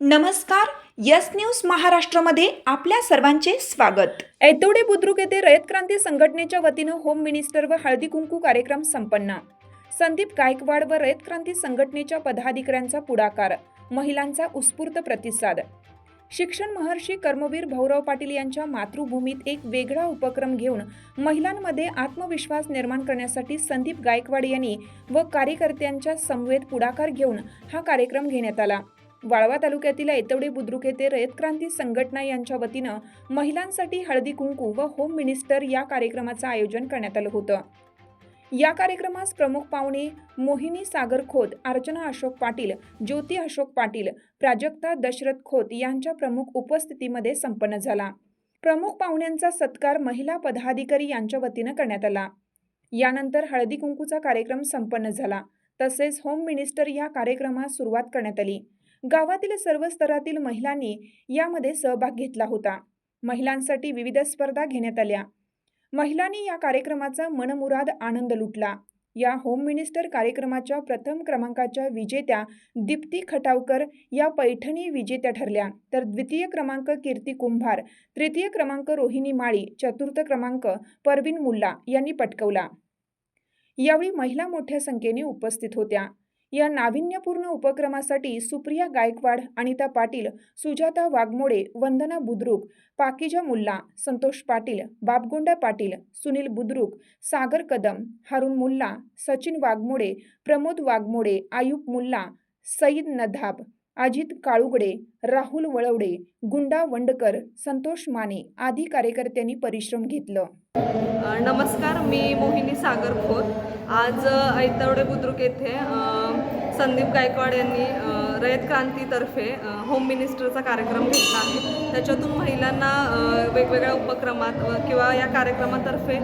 नमस्कार yes news महाराष्ट्रामध्ये आपल्या सर्वांचे स्वागत. ऐतोडे बुद्रुक येथे रयत क्रांती संघटनेच्या वतीनं होम मिनिस्टर व हळदी कुंकू कार्यक्रम संपन्न. संदीप गायकवाड व रयत क्रांती संघटनेच्या पदाधिकाऱ्यांचा पुढाकार महिलांचा उत्स्फूर्त प्रतिसाद. शिक्षण महर्षी कर्मवीर भाऊराव पाटील यांच्या मातृभूमीत एक वेगळा उपक्रम घेऊन महिलांमध्ये आत्मविश्वास निर्माण करण्यासाठी संदीप गायकवाड यांनी व कार्यकर्त्यांच्या समवेत पुढाकार घेऊन हा कार्यक्रम घेण्यात आला. वाळवा तालुक्यातील ऐतवडे बुद्रुक येथे रयत क्रांती संघटना यांच्या वतीनं महिलांसाठी हळदी कुंकू व होम मिनिस्टर या कार्यक्रमाचं आयोजन करण्यात आलं होतं. या कार्यक्रमास प्रमुख पाहुणे मोहिनी सागर खोत अर्चना अशोक पाटील ज्योती अशोक पाटील प्राजक्ता दशरथ खोत यांच्या प्रमुख उपस्थितीमध्ये संपन्न झाला. प्रमुख पाहुण्यांचा सत्कार महिला पदाधिकारी यांच्या वतीनं करण्यात आला. यानंतर हळदी कुंकूचा कार्यक्रम संपन्न झाला. तसेच होम मिनिस्टर या कार्यक्रमास सुरुवात करण्यात आली. गावातील सर्व स्तरातील महिलांनी यामध्ये सहभाग घेतला होता. महिलांसाठी विविध स्पर्धा घेण्यात आल्या. महिलांनी या कार्यक्रमाचा मनमुराद आनंद लुटला. या होम मिनिस्टर कार्यक्रमाच्या प्रथम क्रमांकाच्या विजेत्या दीप्ती खटावकर या पैठणी विजेत्या ठरल्या. तर द्वितीय क्रमांक कीर्ती कुंभार तृतीय क्रमांक रोहिणी माळी चतुर्थ क्रमांक परवीन मुल्ला यांनी पटकवला. यावेळी महिला मोठ्या संख्येने उपस्थित होत्या. या नाविन्यपूर्ण उपक्रमासाठी सुप्रिया गायकवाड अनिता पाटील सुजाता वाघमोडे वंदना बुद्रुक पाकिजा मुल्ला संतोष पाटील बाबगोंडा पाटील सुनील बुद्रुक सागर कदम हारून मुल्ला सचिन वाघमोडे प्रमोद वाघमोडे आयुब मुल्ला सईद नधाब अजित काळुगडे राहुल वळवडे गुंडा वंडकर संतोष माने आदी कार्यकर्त्यांनी परिश्रम घेतलं. नमस्कार मी मोहिनी सागर खोत आज ऐतवडे बुद्रुक येथे संदीप गायकवाड यांनी रयत क्रांतीतर्फे होम मिनिस्टरचा कार्यक्रम घेतला आहे. त्याच्यातून महिलांना वेगवेगळ्या उपक्रमात किंवा या कार्यक्रमातर्फे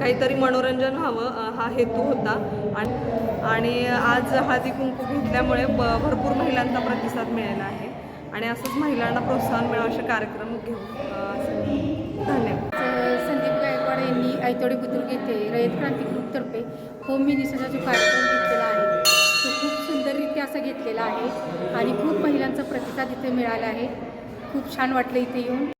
काहीतरी मनोरंजन व्हावं हा हेतू होता. आणि आणि आज हळदी कुंकू घेतल्यामुळे ब भरपूर महिलांचा प्रतिसाद मिळाला आहे. आणि असंच महिलांना प्रोत्साहन मिळावं असे कार्यक्रम घेऊ असं- धन्यवाद. संदीप गायकवाड यांनी आयतोडे बुद्रुक येथे रयत क्रांती ग्रुपतर्फे होम मिनिस्टरचा जो कार्यक्रम घेतलेला आहे सुंदररित्या घेतलेला आहे. आणि खूप महिलांचा प्रतिसाद इथे मिळाला आहे. खूप छान वाटलं इथे येऊन.